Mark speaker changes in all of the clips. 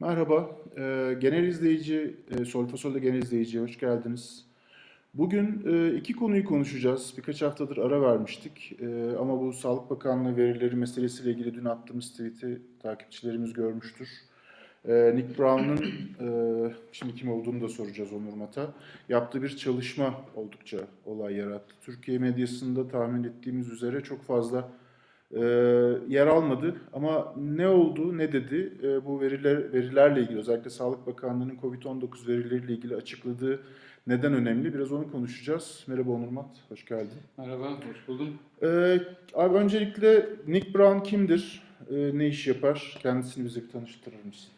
Speaker 1: Merhaba, Ee, genel izleyici, e, Solfasol'da genel izleyiciye hoş geldiniz. Bugün e, iki konuyu konuşacağız. Birkaç haftadır ara vermiştik E, ama bu Sağlık Bakanlığı verileri meselesiyle ilgili dün attığımız tweet'i takipçilerimiz görmüştür. E, Nick Brown'un, e, şimdi kim olduğunu da soracağız Onur Mat'a, yaptığı bir çalışma oldukça olay yarattı. Türkiye medyasında tahmin ettiğimiz üzere çok fazla e, yer almadı. Ama ne oldu, ne dedi? E, bu veriler verilerle ilgili, özellikle Sağlık Bakanlığı'nın COVID-19 verileriyle ilgili açıkladığı neden önemli? Biraz onu konuşacağız. Merhaba Onur Mat, hoş geldin.
Speaker 2: Merhaba, hoş buldum.
Speaker 1: E, abi öncelikle Nick Brown kimdir? E, ne iş yapar? Kendisini bize bir tanıştırır mısın?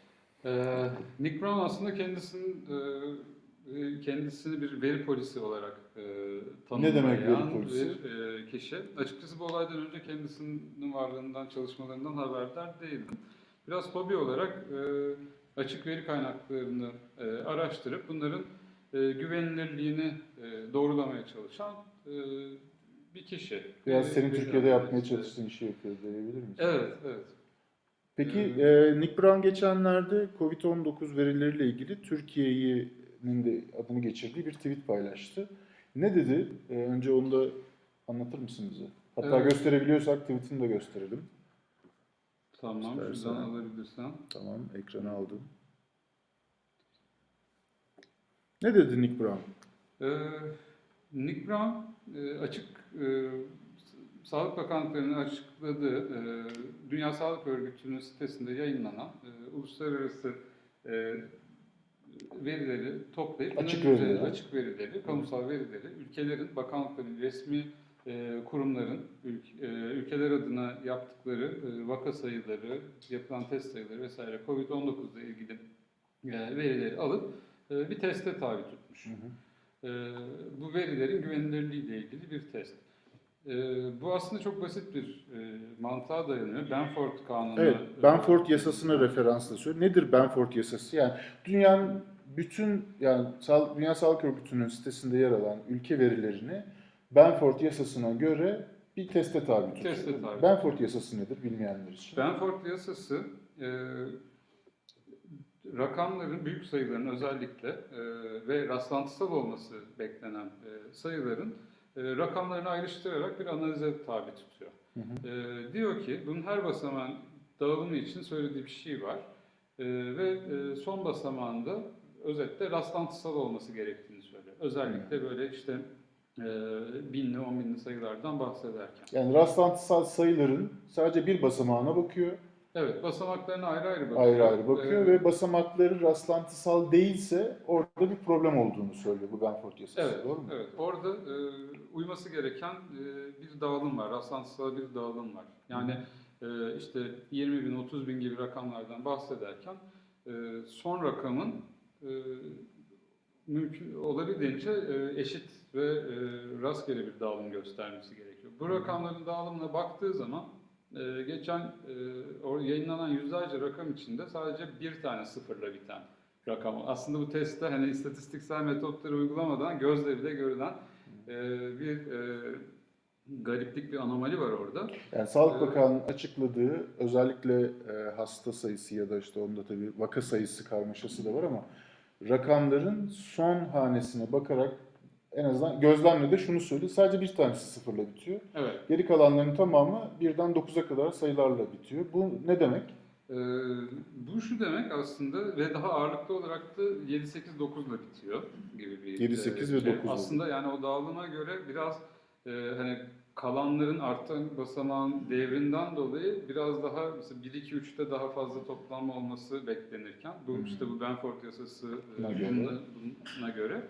Speaker 2: Ee, Nick Brown aslında kendisinin e, kendisini bir veri polisi olarak e,
Speaker 1: Ne demek
Speaker 2: tanımlayan
Speaker 1: veri polisi?
Speaker 2: bir e, kişi. Açıkçası bu olaydan önce kendisinin varlığından, çalışmalarından haberdar değildim. Biraz hobi olarak e, açık veri kaynaklarını e, araştırıp bunların e, güvenilirliğini e, doğrulamaya çalışan e, bir kişi.
Speaker 1: Biraz
Speaker 2: Veri-
Speaker 1: senin Türkiye'de yapmaya
Speaker 2: analisti.
Speaker 1: çalıştığın işi yapıyor diyebilir miyiz?
Speaker 2: Evet, evet.
Speaker 1: Peki
Speaker 2: Evet.
Speaker 1: e, Nick Brown geçenlerde COVID-19 verileriyle ilgili Türkiye'nin de adını geçirdiği bir tweet paylaştı. Ne dedi? E, önce onu da anlatır mısın bize? Hatta
Speaker 2: Evet.
Speaker 1: gösterebiliyorsak tweetini de gösterelim.
Speaker 2: Tamam,
Speaker 1: İstersen.
Speaker 2: şuradan alabilirsen.
Speaker 1: Tamam, ekrana aldım. Ne dedi Nick Brown?
Speaker 2: Ee, Nick Brown e, açık e, Sağlık Bakanlıkları'nın açıkladığı e, Dünya Sağlık Örgütü'nün sitesinde yayınlanan e, uluslararası e, verileri toplayıp
Speaker 1: Açık
Speaker 2: üzerine-
Speaker 1: verileri.
Speaker 2: açık verileri, kamusal verileri ülkelerin, bakanlıkların, resmi e, kurumların ülk- e, ülkeler adına yaptıkları e, vaka sayıları, yapılan test sayıları vesaire COVID-19 ile ilgili e, verileri alıp e, bir teste tabi tutmuş. Ee, bu verilerin güvenilirliği ile ilgili bir test. Ee, bu aslında çok basit bir e, mantığa dayanıyor. Benford Kanunu.
Speaker 1: Evet, Benford yasasına referansla söylüyor. Nedir Benford yasası? Yani dünyanın bütün yani Dünya Sağlık Örgütü'nün sitesinde yer alan ülke verilerini Benford yasasına göre bir teste tabi tutuyor.
Speaker 2: Teste tabi.
Speaker 1: Benford yasası nedir bilmeyenler için?
Speaker 2: Benford yasası e, rakamların, büyük sayıların özellikle e, ve rastlantısal olması beklenen e, sayıların e, rakamlarını ayrıştırarak bir analize tabi tutuyor.
Speaker 1: Hı hı.
Speaker 2: E, diyor ki bunun her basamağın dağılımı için söylediği bir şey var E, ve e, son basamağında özetle rastlantısal olması gerektiğini söylüyor. Özellikle böyle işte e, binli, on binli sayılardan bahsederken.
Speaker 1: Yani rastlantısal sayıların sadece bir basamağına bakıyor,
Speaker 2: Evet, basamaklarına ayrı ayrı bakıyor.
Speaker 1: ayrı ayrı bakıyor
Speaker 2: Ee,
Speaker 1: ve basamakları rastlantısal değilse orada bir problem olduğunu söylüyor bu Benford yasası.
Speaker 2: Evet,
Speaker 1: Doğru mu?
Speaker 2: evet. Orada e, uyması gereken e, bir dağılım var, rastlantısal bir dağılım var. Yani e, işte 20 bin, 30 bin gibi rakamlardan bahsederken e, son rakamın e, mümkün olabildiğince e, eşit ve e, rastgele bir dağılım göstermesi gerekiyor. Bu rakamların dağılımına baktığı zaman e, geçen e, yayınlanan yüzlerce rakam içinde sadece bir tane sıfırla biten rakam. Aslında bu testte hani istatistiksel metotları uygulamadan gözle bile görülen e, bir e, gariplik, bir anomali var orada.
Speaker 1: Yani Sağlık
Speaker 2: Evet.
Speaker 1: Bakanlığı'nın açıkladığı özellikle e, hasta sayısı ya da işte onda tabii vaka sayısı karmaşası da var ama rakamların son hanesine bakarak en azından gözlemle de şunu söylüyor. Sadece bir tanesi sıfırla bitiyor.
Speaker 2: Evet.
Speaker 1: Geri kalanların tamamı birden 9'a kadar sayılarla bitiyor. Bu ne demek?
Speaker 2: Ee, bu şu demek aslında ve daha ağırlıklı olarak da 7 8 9 ile bitiyor gibi bir
Speaker 1: 7, 8
Speaker 2: e,
Speaker 1: ve
Speaker 2: şey.
Speaker 1: 9
Speaker 2: Aslında yani o dağılıma göre biraz e, hani kalanların artan basamağın devrinden dolayı biraz daha mesela 1 2 3'te daha fazla toplanma olması beklenirken bu işte bu Benford yasası e,
Speaker 1: Buna göre.
Speaker 2: buna göre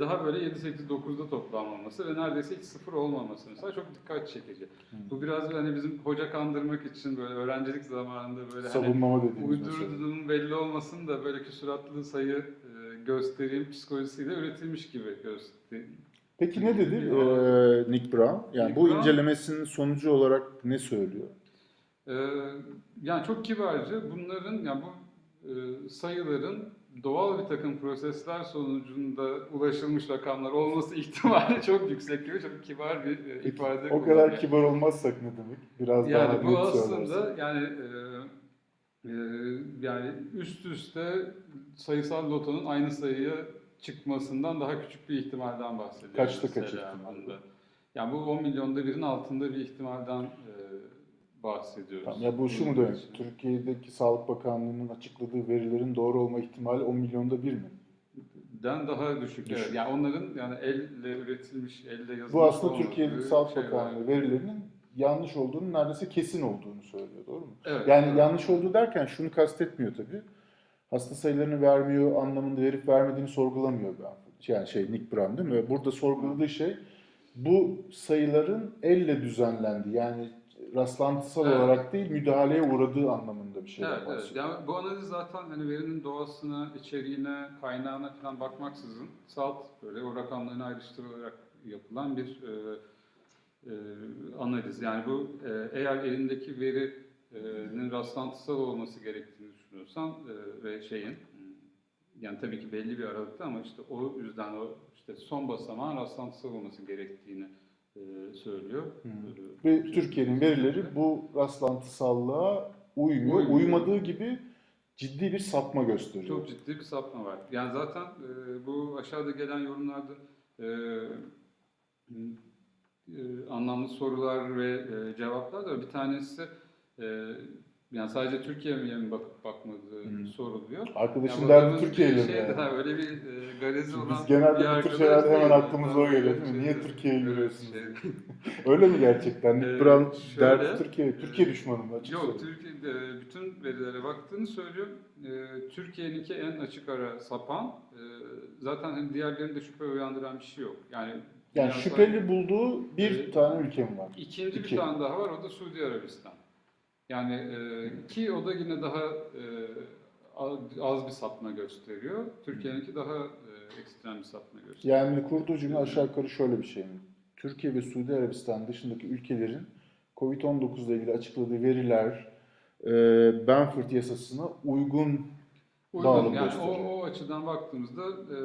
Speaker 2: daha böyle 7 8 9'da toplanmaması ve neredeyse hiç sıfır olmaması mesela çok dikkat çekici.
Speaker 1: Hmm.
Speaker 2: Bu biraz hani bizim hoca kandırmak için böyle öğrencilik zamanında böyle hani
Speaker 1: Savunmama mesela.
Speaker 2: uydurduğum belli olmasın da böyle küsuratlı sayı e, göstereyim psikolojisiyle üretilmiş gibi göstereyim.
Speaker 1: Peki ne dedi
Speaker 2: Bir-
Speaker 1: e, Nick Brown? Yani
Speaker 2: Nick
Speaker 1: bu
Speaker 2: Brown-
Speaker 1: incelemesinin sonucu olarak ne söylüyor?
Speaker 2: Ee, yani çok kibarca bunların yani bu e, sayıların doğal bir takım prosesler sonucunda ulaşılmış rakamlar olması ihtimali çok yüksek gibi çok kibar bir e, ifade
Speaker 1: O kadar kibar olmazsak ne demek? Biraz daha
Speaker 2: Yani bu
Speaker 1: net
Speaker 2: aslında yani e, Ee, yani üst üste sayısal lotonun aynı sayıya çıkmasından daha küçük bir ihtimalden bahsediyoruz.
Speaker 1: Kaçta kaç
Speaker 2: mesela
Speaker 1: ihtimal?
Speaker 2: bunda. Yani bu 10 milyonda birin altında bir ihtimalden e, bahsediyoruz.
Speaker 1: Tamam, ya bu şu mu demek?
Speaker 2: için.
Speaker 1: Türkiye'deki Sağlık Bakanlığı'nın açıkladığı verilerin doğru olma ihtimali 10 milyonda bir mi?
Speaker 2: Den daha düşük.
Speaker 1: Düşük.
Speaker 2: Evet. Yani onların yani elle üretilmiş, elle yazılmış
Speaker 1: Bu aslında Türkiye'deki Sağlık
Speaker 2: şey var.
Speaker 1: Bakanlığı verilerinin yanlış olduğunu neredeyse kesin olduğunu söylüyor. Doğru mu?
Speaker 2: Evet.
Speaker 1: Yani yanlış olduğu derken şunu kastetmiyor tabii. Hasta sayılarını vermiyor anlamında verip vermediğini sorgulamıyor ben. Yani şey Nick Brown değil mi? Burada sorguladığı şey bu sayıların elle düzenlendiği yani rastlantısal
Speaker 2: Evet.
Speaker 1: olarak değil müdahaleye uğradığı anlamında bir şeyden
Speaker 2: Evet, evet. Yani bu analiz zaten hani verinin doğasına, içeriğine, kaynağına falan bakmaksızın salt böyle o rakamlarını ayrıştırılarak yapılan bir e, e, analiz. Yani bu e, eğer elindeki verinin rastlantısal olması gerektiğini düşünüyorsan e, ve şeyin yani tabii ki belli bir aralıkta ama işte o yüzden o işte son basamağın rastlantısal olması gerektiğini e, söylüyor. E,
Speaker 1: Ve Türkiye'nin verileri bu rastlantısallığa uymuyor.
Speaker 2: Uymuyor.
Speaker 1: Uymadığı gibi ciddi bir sapma gösteriyor.
Speaker 2: Çok ciddi bir sapma var. Yani zaten e, bu aşağıda gelen yorumlarda e, e, anlamlı sorular ve e, cevaplar da bir tanesi e, yani sadece Türkiye'ye mi bakıp bakmadığı
Speaker 1: Hmm.
Speaker 2: soruluyor.
Speaker 1: Arkadaşın
Speaker 2: Yani
Speaker 1: derdi Türkiye'yle
Speaker 2: şey
Speaker 1: yani?
Speaker 2: daha öyle bir e, garezi olan
Speaker 1: Biz genelde bu tür şeylerde hemen aklımıza o geliyor değil mi? Niye Türkiye'ye yürüyorsunuz?
Speaker 2: şey-
Speaker 1: Öyle mi gerçekten? Nick
Speaker 2: Ee,
Speaker 1: Brown
Speaker 2: şöyle-
Speaker 1: derdi Türkiye, Türkiye düşmanı mı? Açık
Speaker 2: Yok,
Speaker 1: söyle.
Speaker 2: Türkiye'de bütün verilere baktığını söylüyor. Ee, Türkiye'ninki en açık ara sapan. Ee, zaten hani diğerlerinde şüphe uyandıran bir şey yok. Yani
Speaker 1: Yani şüpheli bulduğu bir
Speaker 2: Ee,
Speaker 1: tane ülke mi var?
Speaker 2: İkinci
Speaker 1: İki.
Speaker 2: bir tane daha var, o da Suudi Arabistan. Yani e, ki o da yine daha e, az- bir sapma gösteriyor. Türkiye'ninki daha e, ekstrem bir sapma gösteriyor.
Speaker 1: Yani kurduğu cümle aşağı yukarı şöyle bir şey mi? Türkiye ve Suudi Arabistan dışındaki ülkelerin Covid-19 ile ilgili açıkladığı veriler e, Benford yasasına uygun
Speaker 2: Uygun.
Speaker 1: dağılım
Speaker 2: Yani o,
Speaker 1: gösteriyor.
Speaker 2: o açıdan baktığımızda e,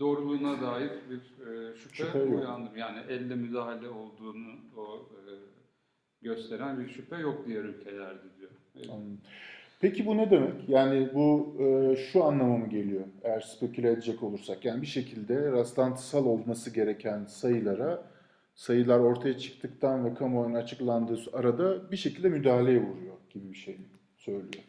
Speaker 2: doğruluğuna dair bir e, şüphe,
Speaker 1: Şüphe
Speaker 2: uyandırıyor. Yani elle müdahale olduğunu o e, gösteren bir şüphe yok diğer ülkelerde diyor.
Speaker 1: Anladım. Peki bu ne demek? Yani bu e, şu anlama mı geliyor? Eğer speküle edecek olursak. Yani bir şekilde rastlantısal olması gereken sayılara sayılar ortaya çıktıktan ve kamuoyuna açıklandığı arada bir şekilde müdahaleye uğruyor gibi bir şey söylüyor?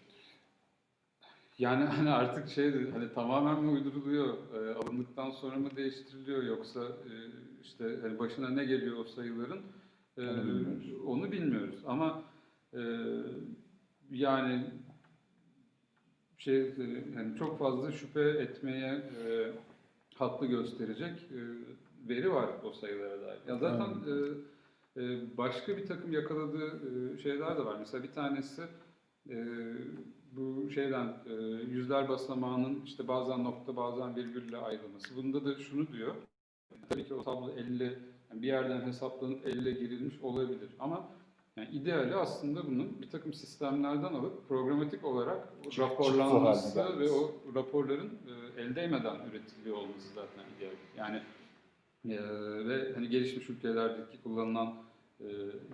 Speaker 2: Yani hani artık şey hani tamamen mi uyduruluyor, e, alındıktan sonra mı değiştiriliyor yoksa e, işte hani başına ne geliyor o sayıların e,
Speaker 1: Onu bilmiyoruz.
Speaker 2: onu bilmiyoruz. Ama e, yani şey e, yani çok fazla şüphe etmeye e, haklı gösterecek e, veri var o sayılara dair. Ya zaten e, e, başka bir takım yakaladığı e, şeyler de var. Mesela bir tanesi e, bu şeyden e, yüzler basamağının işte bazen nokta bazen virgülle ayrılması. Bunda da şunu diyor. Tabii ki o tablo elle yani bir yerden hesaplanıp elle girilmiş olabilir ama yani ideali aslında bunun bir takım sistemlerden alıp programatik olarak raporlanması ve o raporların e, el değmeden üretiliyor olması zaten ideal. Yani e, ve hani gelişmiş ülkelerdeki kullanılan e,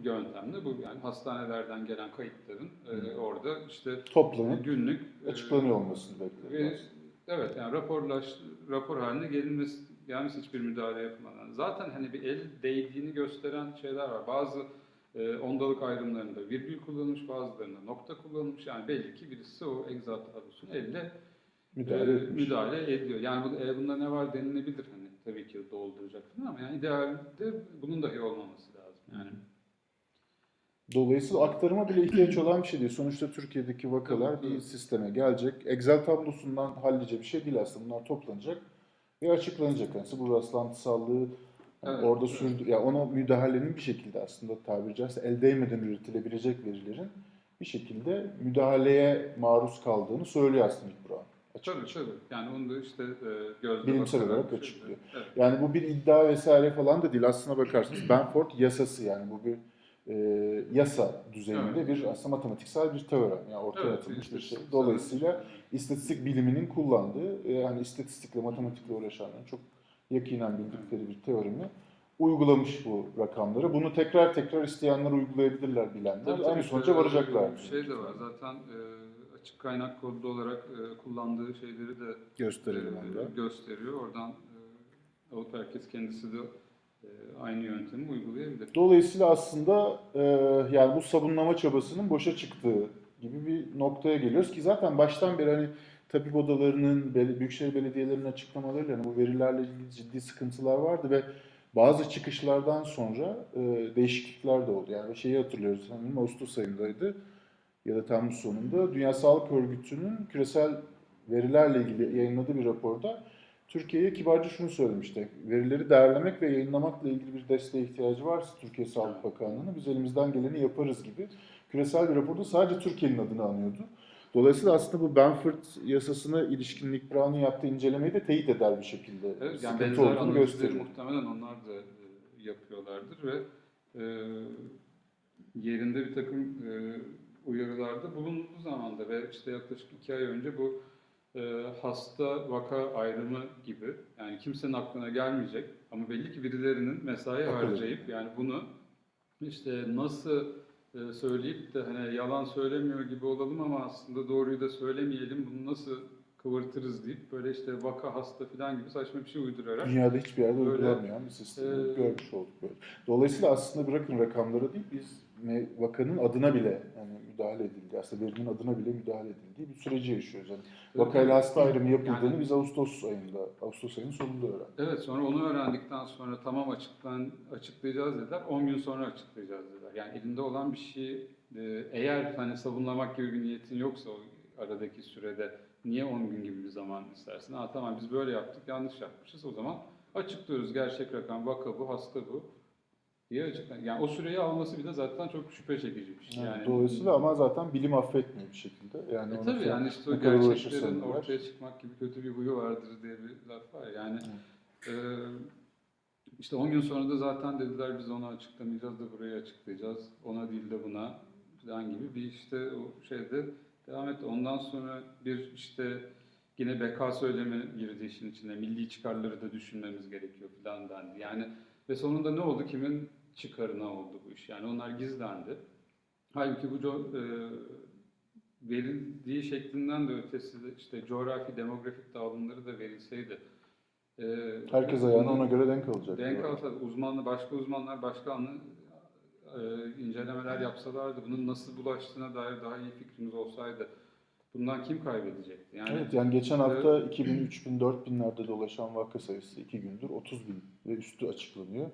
Speaker 2: yöntemde bu yani hastanelerden gelen kayıtların e, orada işte
Speaker 1: Toplanıp
Speaker 2: günlük e,
Speaker 1: açıklanıyor olmasını bekliyoruz.
Speaker 2: ve evet yani raporlaş rapor haline gelinmesi gelmesi hiçbir müdahale yapmadan. Zaten hani bir el değdiğini gösteren şeyler var. Bazı e, ondalık ayrımlarında virgül kullanılmış, bazılarında nokta kullanılmış. Yani belli ki birisi o egzat tablosunu elle
Speaker 1: Müdahale
Speaker 2: e,
Speaker 1: etmiş.
Speaker 2: müdahale ediyor. Yani bu, e, bunda ne var denilebilir hani tabii ki dolduracak falan ama yani idealde bunun dahi olmaması lazım. Yani
Speaker 1: Dolayısıyla aktarıma bile ihtiyaç olan bir şey değil. Sonuçta Türkiye'deki vakalar bir sisteme gelecek. Excel tablosundan hallice bir şey değil aslında. Bunlar toplanacak ve açıklanacak. Yani bu rastlantısallığı hani
Speaker 2: Evet,
Speaker 1: orada
Speaker 2: evet.
Speaker 1: sürdü. Ya ona müdahalenin bir şekilde aslında tabiri caizse el değmeden üretilebilecek verilerin bir şekilde müdahaleye maruz kaldığını söylüyor aslında. Açık.
Speaker 2: tabii tabii. Yani onu da işte e, gözle
Speaker 1: Bilimsel olarak
Speaker 2: şey-
Speaker 1: açıklıyor.
Speaker 2: Evet.
Speaker 1: Yani bu bir iddia vesaire falan da değil. Aslına bakarsanız Benford yasası yani bu bir e, yasa düzeyinde
Speaker 2: Evet.
Speaker 1: bir aslında matematiksel bir teorem. Yani ortaya
Speaker 2: Evet,
Speaker 1: atılmış bir şey. Dolayısıyla istatistik biliminin kullandığı, e, hani istatistikle, matematikle uğraşanların çok yakinen bildikleri bir teoremi uygulamış bu rakamları. Bunu tekrar tekrar isteyenler uygulayabilirler bilenler.
Speaker 2: Tabii,
Speaker 1: Aynı sonuca varacaklar.
Speaker 2: Bir şey de var. Zaten e, açık kaynak kodu olarak e, kullandığı şeyleri de
Speaker 1: Gösterelim
Speaker 2: e, gösteriyor. Oradan e, alıp herkes kendisi de aynı yöntemi uygulayabilir.
Speaker 1: Dolayısıyla aslında e, yani bu sabunlama çabasının boşa çıktığı gibi bir noktaya geliyoruz ki zaten baştan beri hani tabip odalarının, büyükşehir belediyelerinin açıklamalarıyla hani bu verilerle ilgili ciddi sıkıntılar vardı ve bazı çıkışlardan sonra e, değişiklikler de oldu. Yani şeyi hatırlıyoruz, sanırım Ağustos ayındaydı ya da Temmuz sonunda Dünya Sağlık Örgütü'nün küresel verilerle ilgili yayınladığı bir raporda Türkiye'ye kibarca şunu söylemişti. Verileri değerlemek ve yayınlamakla ilgili bir desteğe ihtiyacı varsa Türkiye Sağlık Bakanlığı'nın biz elimizden geleni yaparız gibi küresel bir raporda sadece Türkiye'nin adını anıyordu. Dolayısıyla aslında bu Benford yasasına ilişkin Nick Brown'un yaptığı incelemeyi de teyit eder bir şekilde.
Speaker 2: Evet, yani benzer
Speaker 1: olduğunu gösteriyor.
Speaker 2: muhtemelen onlar da e, yapıyorlardır ve e, yerinde bir takım e, uyarılarda bulunduğu zaman da ve işte yaklaşık iki ay önce bu e, hasta vaka ayrımı gibi yani kimsenin aklına gelmeyecek ama belli ki birilerinin mesai
Speaker 1: Akıl
Speaker 2: harcayıp yani bunu işte nasıl e, söyleyip de hani yalan söylemiyor gibi olalım ama aslında doğruyu da söylemeyelim bunu nasıl kıvırtırız deyip böyle işte vaka hasta falan gibi saçma bir şey uydurarak
Speaker 1: Dünyada hiçbir yerde
Speaker 2: Böyle,
Speaker 1: uygulanmayan bir sistemi
Speaker 2: e,
Speaker 1: görmüş olduk böyle. Dolayısıyla aslında bırakın rakamlara değil biz vakanın adına bile yani müdahale edildi. Aslında verinin adına bile müdahale edildiği bir süreci yaşıyoruz. Yani vakayla hasta ayrımı yapıldığını
Speaker 2: Yani-
Speaker 1: biz Ağustos ayında, Ağustos ayının sonunda öğrendik.
Speaker 2: Evet sonra onu öğrendikten sonra tamam açıklan açıklayacağız dediler. 10 gün sonra açıklayacağız dediler. Yani elinde olan bir şeyi e, eğer hani savunlamak gibi bir niyetin yoksa o aradaki sürede niye 10 gün gibi bir zaman istersin? Ha tamam biz böyle yaptık yanlış yapmışız o zaman açıklıyoruz gerçek rakam vaka bu hasta bu diye açıklan. Yani o süreyi alması bile zaten çok şüphe çekici bir şey.
Speaker 1: Yani
Speaker 2: Yani,
Speaker 1: dolayısıyla ama zaten bilim affetmiyor bir şekilde. Yani
Speaker 2: E tabii yani işte o gerçeklerin ortaya çıkmak gibi kötü bir huyu vardır diye bir laf var. Yani e, işte 10 gün sonra da zaten dediler biz onu açıklamayacağız da burayı açıklayacağız. Ona değil de buna falan gibi bir işte o şeyde devam etti. Ondan sonra bir işte yine beka söylemi girdi işin içine. Milli çıkarları da düşünmemiz gerekiyor falan dendi. Yani ve sonunda ne oldu? Kimin çıkarına oldu bu iş? Yani onlar gizlendi. Halbuki bu e, verildiği şeklinden de ötesi de işte coğrafi, demografik dağılımları da verilseydi. e,
Speaker 1: Herkes ayağına ona göre denk alacak.
Speaker 2: Denk alsa, uzmanlı, başka uzmanlar başka anlı e, incelemeler yapsalardı, bunun nasıl bulaştığına dair daha iyi fikrimiz olsaydı, bundan kim kaybedecekti? Yani
Speaker 1: Evet yani geçen hafta 2000, 3000, 4000'lerde dolaşan vaka sayısı 2 gündür 30 bin ve üstü açıklanıyor.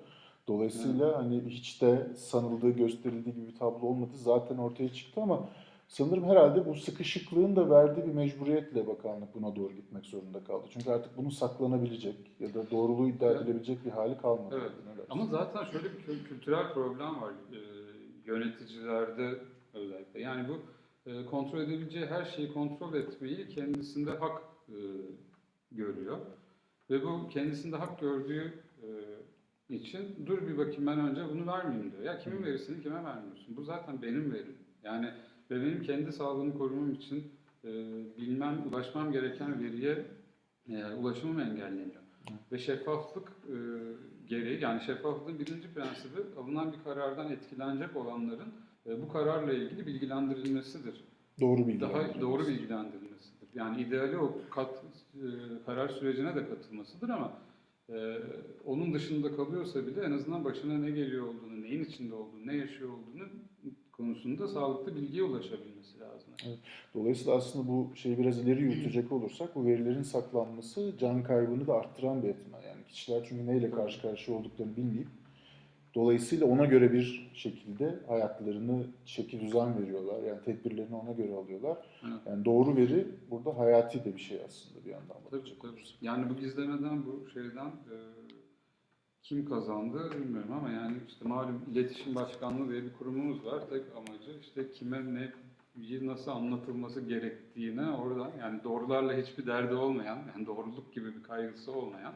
Speaker 1: Dolayısıyla hani hiç de sanıldığı, gösterildiği gibi bir tablo olmadı. Zaten ortaya çıktı ama sanırım herhalde bu sıkışıklığın da verdiği bir mecburiyetle bakanlık buna doğru gitmek zorunda kaldı. Çünkü artık bunun saklanabilecek ya da doğruluğu iddia
Speaker 2: Evet.
Speaker 1: edilebilecek bir hali kalmadı.
Speaker 2: Evet. Ama zaten şöyle bir kü- kültürel problem var e, yöneticilerde özellikle. Yani bu e, kontrol edebileceği her şeyi kontrol etmeyi kendisinde hak e, görüyor. Ve bu kendisinde hak gördüğü e, için dur bir bakayım ben önce bunu vermeyeyim diyor. Ya kimin verisini kime vermiyorsun? Bu zaten benim verim. Yani ve benim kendi sağlığımı korumam için e, bilmem, ulaşmam gereken veriye e, ulaşımım engelleniyor. Ve şeffaflık e, gereği, yani şeffaflığın birinci prensibi alınan bir karardan etkilenecek olanların e, bu kararla ilgili bilgilendirilmesidir.
Speaker 1: doğru bilgi.
Speaker 2: Daha doğru bilgilendirilmesidir. Yani ideali o kat, e, karar sürecine de katılmasıdır ama e, onun dışında kalıyorsa bile en azından başına ne geliyor olduğunu, neyin içinde olduğunu, ne yaşıyor olduğunu konusunda sağlıklı bilgiye ulaşabilmesi lazım.
Speaker 1: Dolayısıyla aslında bu şeyi biraz ileri yürütecek olursak bu verilerin saklanması can kaybını da arttıran bir etmen. Yani kişiler çünkü neyle karşı karşıya olduklarını bilmeyip dolayısıyla ona göre bir şekilde hayatlarını şekil düzen veriyorlar. Yani tedbirlerini ona göre alıyorlar.
Speaker 2: Evet.
Speaker 1: Yani doğru veri burada hayati de bir şey aslında bir yandan
Speaker 2: Tabii,
Speaker 1: bakacak
Speaker 2: tabii. Yani bu gizlemeden, bu şeyden e, kim kazandı bilmiyorum ama yani işte malum iletişim başkanlığı diye bir kurumumuz var. Tek amacı işte kime ne nasıl anlatılması gerektiğine oradan yani doğrularla hiçbir derdi olmayan, yani doğruluk gibi bir kaygısı olmayan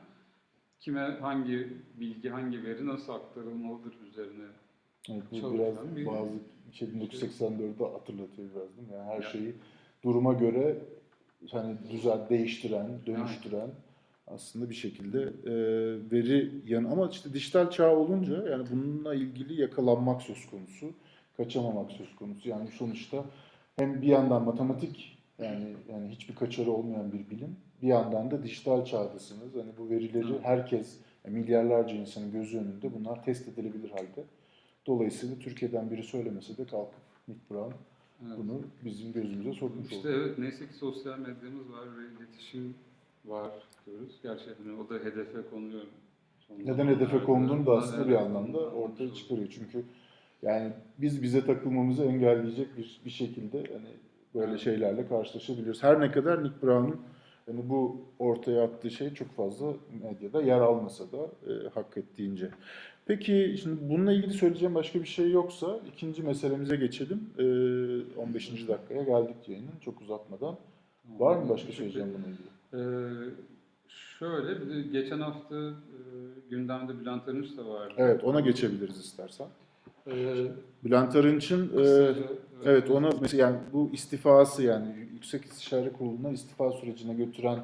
Speaker 2: kime hangi bilgi, hangi veri nasıl aktarılmalıdır üzerine
Speaker 1: Evet, bu biraz
Speaker 2: bir-
Speaker 1: bazı şey 1984'de hatırlatıyor biraz değil mi? Yani her
Speaker 2: Ya.
Speaker 1: şeyi duruma göre hani düzen değiştiren, dönüştüren aslında bir şekilde e, veri yanı ama işte dijital çağ olunca yani bununla ilgili yakalanmak söz konusu, kaçamamak söz konusu. Yani sonuçta hem bir yandan matematik yani yani hiçbir kaçarı olmayan bir bilim, bir yandan da dijital çağdasınız. Hani bu verileri herkes, yani milyarlarca insanın gözü önünde bunlar test edilebilir halde. Dolayısıyla Türkiye'den biri söylemese de kalkıp Nick Brown
Speaker 2: Evet.
Speaker 1: bunu bizim gözümüze sokmuş
Speaker 2: İşte
Speaker 1: oldu.
Speaker 2: evet neyse ki sosyal medyamız var ve iletişim var diyoruz. Gerçi hani o da hedefe konuyor. son
Speaker 1: Neden hedefe konduğunu da aslında
Speaker 2: evet,
Speaker 1: bir anlamda ortaya çıkarıyor. Çünkü yani biz bize takılmamızı engelleyecek bir, bir şekilde hani böyle şeylerle karşılaşabiliyoruz. Her ne kadar Nick Brown'un hani bu ortaya attığı şey çok fazla medyada yer almasa da e, hak ettiğince. Peki şimdi bununla ilgili söyleyeceğim başka bir şey yoksa ikinci meselemize geçelim. E, 15. dakikaya geldik yayının çok uzatmadan. Var mı başka söyleyeceğim bununla ilgili?
Speaker 2: Ee, şöyle geçen hafta e, gündemde Bülent Arınç da vardı.
Speaker 1: Evet ona geçebiliriz istersen.
Speaker 2: Ee,
Speaker 1: Bülent Arınç'ın e, Evet ona mesela yani bu istifası yani Yüksek İstişare Kurulu'na istifa sürecine götüren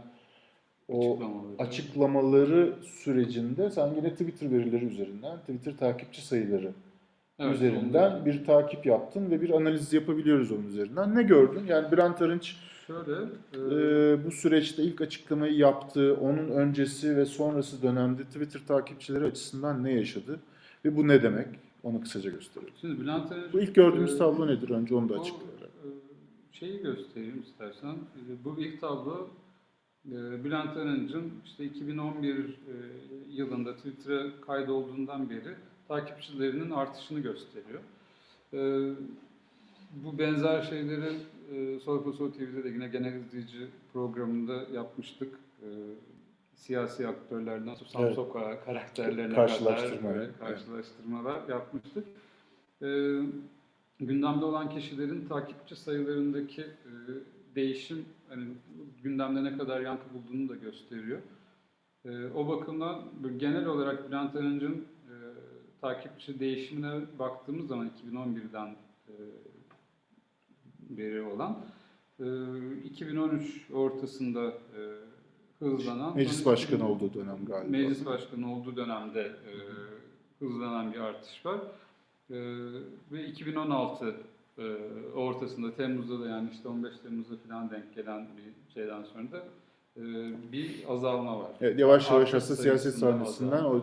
Speaker 1: o
Speaker 2: açıklamaları.
Speaker 1: açıklamaları sürecinde sen yine Twitter verileri üzerinden, Twitter takipçi sayıları
Speaker 2: Evet,
Speaker 1: üzerinden bir takip yaptın ve bir analiz yapabiliyoruz onun üzerinden. Ne gördün? Yani Bülent Arınç
Speaker 2: Şöyle, e,
Speaker 1: e, bu süreçte ilk açıklamayı yaptığı, onun öncesi ve sonrası dönemde Twitter takipçileri açısından ne yaşadı? Ve bu ne demek? Onu kısaca gösterelim.
Speaker 2: şimdi Bülent Arınç...
Speaker 1: Bu ilk gördüğümüz
Speaker 2: e,
Speaker 1: tablo nedir? Önce onu da açıklayalım.
Speaker 2: e, şeyi göstereyim istersen. E, Bu ilk tablo Bülent Arınç'ın işte 2011 e, yılında Twitter'a kaydolduğundan beri takipçilerinin artışını gösteriyor. Bu benzer şeyleri Soyfa Soy TV'de de yine genel izleyici programında yapmıştık. Siyasi aktörlerden tutan
Speaker 1: Evet.
Speaker 2: sokağa karakterlerine
Speaker 1: Karşılaştırma,
Speaker 2: kadar e,
Speaker 1: evet.
Speaker 2: karşılaştırmalar yapmıştık. E, gündemde olan kişilerin takipçi sayılarındaki e, değişim hani gündemde ne kadar yankı bulduğunu da gösteriyor. E, o bakımdan genel olarak Bülent Arınç'ın e, takipçi değişimine baktığımız zaman 2011'den e, beri olan e, 2013 ortasında e, hızlanan
Speaker 1: Meclis başkanı
Speaker 2: 2000
Speaker 1: olduğu dönem galiba.
Speaker 2: Meclis başkanı olduğu dönemde e, hızlanan bir artış var. E, ve 2016 e, ortasında Temmuz'da da yani işte 15 Temmuz'da falan denk gelen bir şeyden sonra da e, bir azalma var.
Speaker 1: Evet, yavaş yavaş aslında siyaset sahnesinden o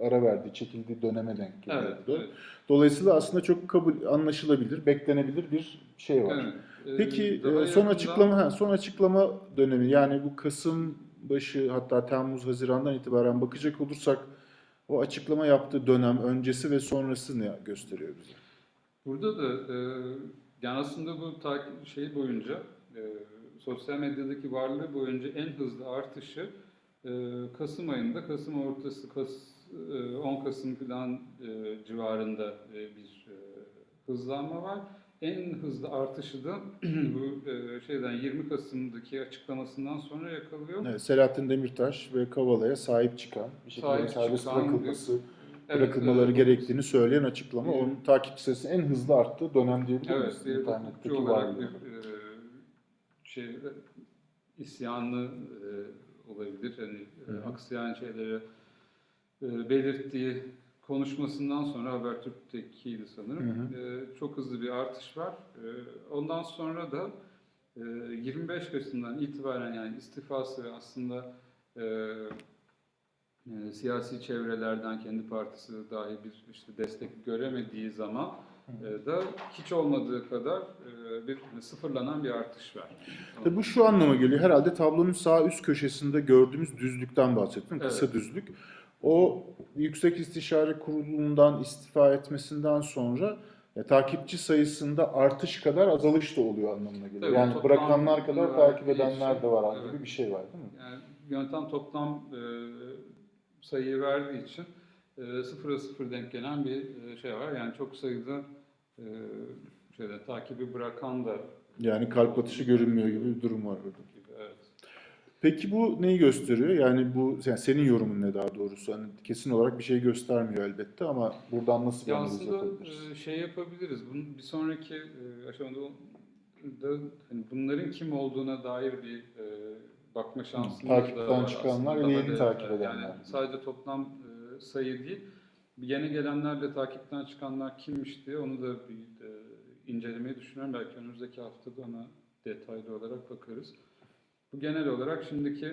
Speaker 1: ara verdiği, çekildiği döneme denk geliyor
Speaker 2: Evet, evet.
Speaker 1: Dolayısıyla aslında çok kabul anlaşılabilir, beklenebilir bir şey var.
Speaker 2: evet. E,
Speaker 1: Peki
Speaker 2: daha
Speaker 1: e, son açıklama ha, son açıklama dönemi yani bu Kasım başı hatta Temmuz Haziran'dan itibaren bakacak olursak o açıklama yaptığı dönem öncesi ve sonrası ne gösteriyor bize?
Speaker 2: Burada da e, yani aslında bu takip şey boyunca e, sosyal medyadaki varlığı boyunca en hızlı artışı e, Kasım ayında, Kasım ortası, Kas, e, 10 Kasım falan e, civarında e, bir e, hızlanma var. En hızlı artışı da bu e, şeyden 20 Kasım'daki açıklamasından sonra yakalıyor.
Speaker 1: Evet, Selahattin Demirtaş ve Kavala'ya sahip çıkan, bir şekilde
Speaker 2: Sahip
Speaker 1: serbest
Speaker 2: çıkan
Speaker 1: bırakılması,
Speaker 2: Evet,
Speaker 1: bırakılmaları
Speaker 2: e,
Speaker 1: gerektiğini söyleyen açıklama.
Speaker 2: Evet.
Speaker 1: Onun takipçi sayısının en hızlı arttığı dönem diyebilir
Speaker 2: Evet,
Speaker 1: miyiz?
Speaker 2: hukukçu
Speaker 1: İnternetteki
Speaker 2: olarak bir
Speaker 1: varlığı.
Speaker 2: e, şey isyanlı e, olabilir. Hani e,
Speaker 1: Hı hı.
Speaker 2: aksayan şeyleri e, belirttiği konuşmasından sonra Habertürk'tekiydi sanırım.
Speaker 1: Hı
Speaker 2: E, çok hızlı bir artış var. E, ondan sonra da e, 25 Kasım'dan itibaren yani istifası ve aslında e, e, siyasi çevrelerden kendi partisi dahi bir işte destek göremediği zaman e, da hiç olmadığı kadar e, bir sıfırlanan bir artış var.
Speaker 1: Tabii bu şu anlama geliyor. Herhalde tablonun sağ üst köşesinde gördüğümüz düzlükten bahsettin. Kısa
Speaker 2: Evet.
Speaker 1: düzlük. O Yüksek İstişare Kurulu'ndan istifa etmesinden sonra ya, takipçi sayısında artış kadar azalış da oluyor anlamına geliyor.
Speaker 2: Tabii,
Speaker 1: yani
Speaker 2: toplam
Speaker 1: bırakanlar kadar
Speaker 2: verdiği
Speaker 1: takip edenler de var gibi
Speaker 2: evet.
Speaker 1: bir şey var değil mi?
Speaker 2: Yani yöntem toplam e, sayıyı verdiği için e, sıfıra sıfır denk gelen bir e, şey var. Yani çok sayıda e, şeyde takibi bırakan da
Speaker 1: Yani kalp atışı görünmüyor gibi bir durum var burada. Peki bu neyi gösteriyor? Yani bu yani senin yorumun ne daha doğrusu? Hani kesin olarak bir şey göstermiyor elbette ama buradan nasıl bir
Speaker 2: Ya
Speaker 1: analiz yapabiliriz?
Speaker 2: e, şey yapabiliriz. Bunun bir sonraki e, aşamada da hani bunların kim olduğuna dair bir e, bakma şansımız
Speaker 1: takipten
Speaker 2: da var
Speaker 1: çıkanlar ve yeni takip
Speaker 2: Yani
Speaker 1: edenler.
Speaker 2: sadece toplam sayı değil, yeni gelenlerle takipten çıkanlar kimmiş diye onu da bir incelemeyi düşünüyorum. Belki önümüzdeki haftada ona detaylı olarak bakarız. Bu genel olarak şimdiki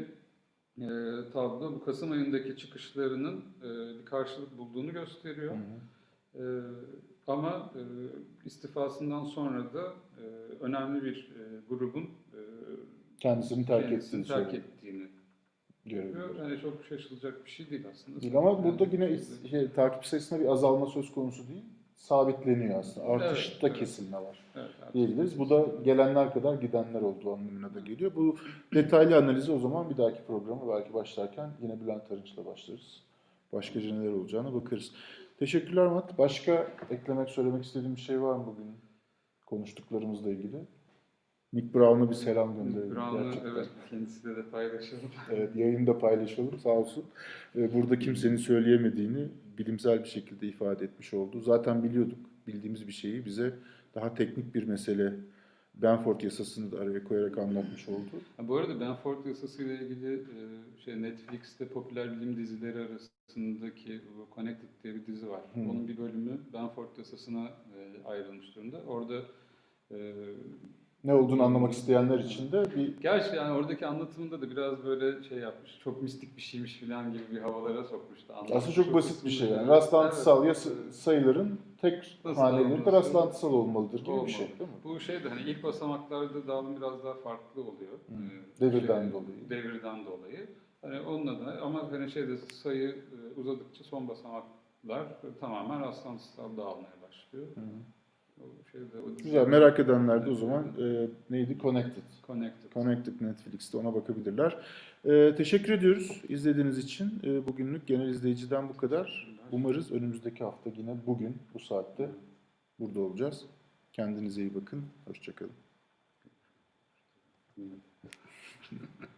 Speaker 2: e, tablo bu Kasım ayındaki çıkışlarının e, bir karşılık bulduğunu gösteriyor. E, ama e, istifasından sonra da e, önemli bir e, grubun e,
Speaker 1: Kendisini terk
Speaker 2: kendisini
Speaker 1: ettiğini
Speaker 2: terk
Speaker 1: söylüyor.
Speaker 2: ettiğini
Speaker 1: görebiliyoruz.
Speaker 2: görüyor. Yani çok şaşılacak bir şey değil aslında.
Speaker 1: Değil ama
Speaker 2: Yani
Speaker 1: burada yine şey, takip sayısında bir azalma söz konusu değil. Sabitleniyor aslında. Artışta
Speaker 2: Evet,
Speaker 1: kesilme var
Speaker 2: evet, evet.
Speaker 1: diyebiliriz. Bu da gelenler kadar gidenler olduğu anlamına da geliyor. Bu detaylı analizi o zaman bir dahaki programa belki başlarken yine Bülent Arınç'la başlarız. Başka neler olacağına bakarız. Teşekkürler Mat. Başka eklemek, söylemek istediğim bir şey var mı bugün konuştuklarımızla ilgili? Nick Brown'a bir selam gönderelim.
Speaker 2: Brown'u
Speaker 1: gerçekten.
Speaker 2: evet kendisiyle de paylaşalım.
Speaker 1: Evet, yayında paylaşalım sağ olsun. Ee, Burada kimsenin söyleyemediğini bilimsel bir şekilde ifade etmiş oldu. Zaten biliyorduk, bildiğimiz bir şeyi bize daha teknik bir mesele Benford yasasını da araya koyarak anlatmış oldu.
Speaker 2: Ha, bu arada Benford yasası ile ilgili e, şey Netflix'te popüler bilim dizileri arasındaki bu Connected diye bir dizi var.
Speaker 1: Hmm.
Speaker 2: Onun bir bölümü Benford yasasına e, ayrılmış durumda. Orada e,
Speaker 1: Ne olduğunu anlamak isteyenler için de bir
Speaker 2: Gerçi yani oradaki anlatımında da biraz böyle şey yapmış. Çok mistik bir şeymiş falan gibi bir havalara sokmuştu. Anlatım
Speaker 1: aslında çok basit bir şey yani.
Speaker 2: Evet,
Speaker 1: Rastlantısal
Speaker 2: evet.
Speaker 1: yasa- sayıların tek haneleri de rastlantısal olmalıdır gibi
Speaker 2: Olmalı.
Speaker 1: bir şey değil mi?
Speaker 2: Bu şey de hani ilk basamaklarda dağılım biraz daha farklı oluyor.
Speaker 1: Hı.
Speaker 2: Ee,
Speaker 1: Devirden dolayı.
Speaker 2: Devirden dolayı. Hani onunla da ama hani şeyde sayı e, uzadıkça son basamaklar tamamen rastlantısal dağılmaya başlıyor.
Speaker 1: Hı.
Speaker 2: Şeyde
Speaker 1: Güzel, merak edenler de o zaman e, neydi? Connected.
Speaker 2: Connected.
Speaker 1: Connected Netflix'te ona bakabilirler. Ee, teşekkür ediyoruz izlediğiniz için. Ee, bugünlük genel izleyiciden bu kadar. Umarız önümüzdeki hafta yine bugün bu saatte burada olacağız. Kendinize iyi bakın. Hoşçakalın.